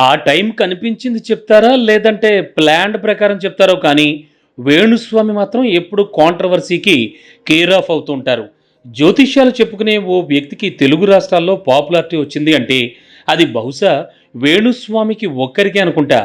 ఆ టైం కనిపించింది చెప్తారా? లేదంటే ప్లాన్డ్ ప్రకారం చెప్తారో కానీ వేణుస్వామి మాత్రం ఎప్పుడు కాంట్రవర్సీకి కేర్ ఆఫ్ అవుతుంటారు జ్యోతిష్యాలు చెప్పుకునే ఓ వ్యక్తికి తెలుగు రాష్ట్రాల్లో పాపులారిటీ వచ్చింది అంటే అది బహుశా వేణుస్వామికి ఒక్కరికే అనుకుంటా.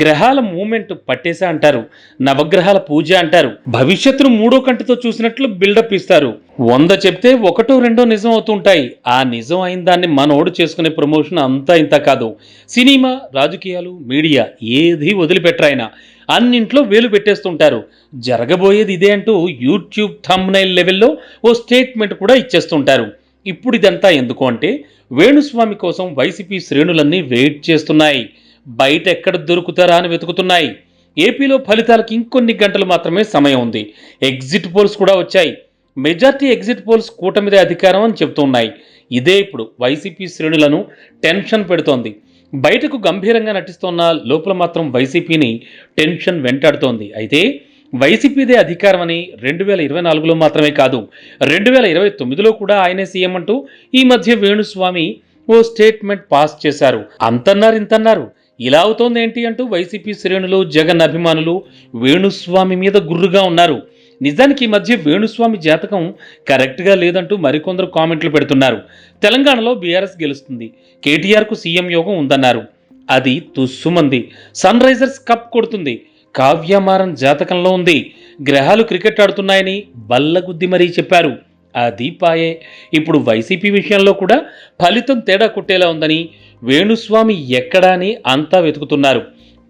గ్రహాల మూమెంట్ పట్టేసా అంటారు నవగ్రహాల పూజ అంటారు. భవిష్యత్తును మూడో కంటితో చూసినట్లు బిల్డప్ ఇస్తారు. వంద చెప్తే ఒకటో రెండో నిజం అవుతుంటాయి. ఆ నిజం అయిన దాన్ని మనోడు చేసుకునే ప్రమోషన్ అంతా ఇంత కాదు. సినిమా రాజకీయాలు మీడియా ఏది వదిలిపెట్టరాయన. అన్నింట్లో వేలు పెట్టేస్తుంటారు. జరగబోయేది ఇదే అంటూ యూట్యూబ్ థంబ్నైల్ లెవెల్లో ఓ స్టేట్మెంట్ కూడా ఇచ్చేస్తుంటారు. ఇప్పుడు ఇదంతా ఎందుకు అంటే వేణుస్వామి కోసం వైసీపీ శ్రేణులన్నీ వెయిట్ చేస్తున్నాయి. బయట ఎక్కడ దొరుకుతారా అని వెతుకుతున్నాయి. ఏపీలో ఫలితాలకు ఇంకొన్ని గంటలు మాత్రమే సమయం ఉంది. ఎగ్జిట్ పోల్స్ కూడా వచ్చాయి. మెజార్టీ ఎగ్జిట్ పోల్స్ కూటమిదే అధికారం అని చెబుతున్నాయి. ఇదే ఇప్పుడు వైసీపీ శ్రేణులను టెన్షన్ పెడుతోంది. బయటకు గంభీరంగా నటిస్తున్న లోపల మాత్రం వైసీపీని టెన్షన్ వెంటాడుతోంది. అయితే వైసీపీదే అధికారం అని రెండు వేల ఇరవై నాలుగులో మాత్రమే కాదు రెండు వేల ఇరవై తొమ్మిదిలో కూడా ఆయనే సీఎం అంటూ ఈ మధ్య వేణుస్వామి ఓ స్టేట్మెంట్ పాస్ చేశారు. అంతన్నారు ఇంతన్నారు. ఇలా అవుతోంది ఏంటి అంటూ వైసీపీ శ్రేణులు జగన్ అభిమానులు వేణుస్వామి మీద గుర్రుగా ఉన్నారు. నిజానికి ఈ మధ్య వేణుస్వామి జాతకం కరెక్ట్గా లేదంటూ మరికొందరు కామెంట్లు పెడుతున్నారు. తెలంగాణలో బీఆర్ఎస్ గెలుస్తుంది. కేటీఆర్కు సీఎం యోగం ఉందన్నారు. అది తుస్సుమంది. సన్ రైజర్స్ కప్ కొడుతుంది. కావ్యమారం జాతకంలో ఉంది. గ్రహాలు క్రికెట్ ఆడుతున్నాయని బల్లగుద్ది మరీ చెప్పారు. అది పాయే. ఇప్పుడు వైసీపీ విషయంలో కూడా ఫలితం తేడా కొట్టేలా ఉందని వేణుస్వామి ఎక్కడా అని అంతా వెతుకుతున్నారు.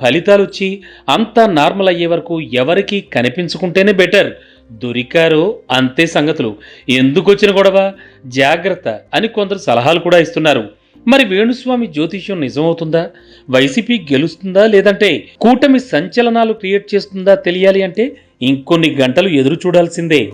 ఫలితాలు వచ్చి అంతా నార్మల్ అయ్యే వరకు ఎవరికి కనిపించుకుంటేనే బెటర్. దొరికారో అంతే సంగతులు. ఎందుకు వచ్చిన గొడవ? జాగ్రత్త అని కొందరు సలహాలు కూడా ఇస్తున్నారు. మరి వేణుస్వామి జ్యోతిష్యం నిజమవుతుందా? వైసీపీ గెలుస్తుందా లేదంటే కూటమి సంచలనాలు క్రియేట్ చేస్తుందా తెలియాలి అంటే ఇంకొన్ని గంటలు ఎదురు చూడాల్సిందే.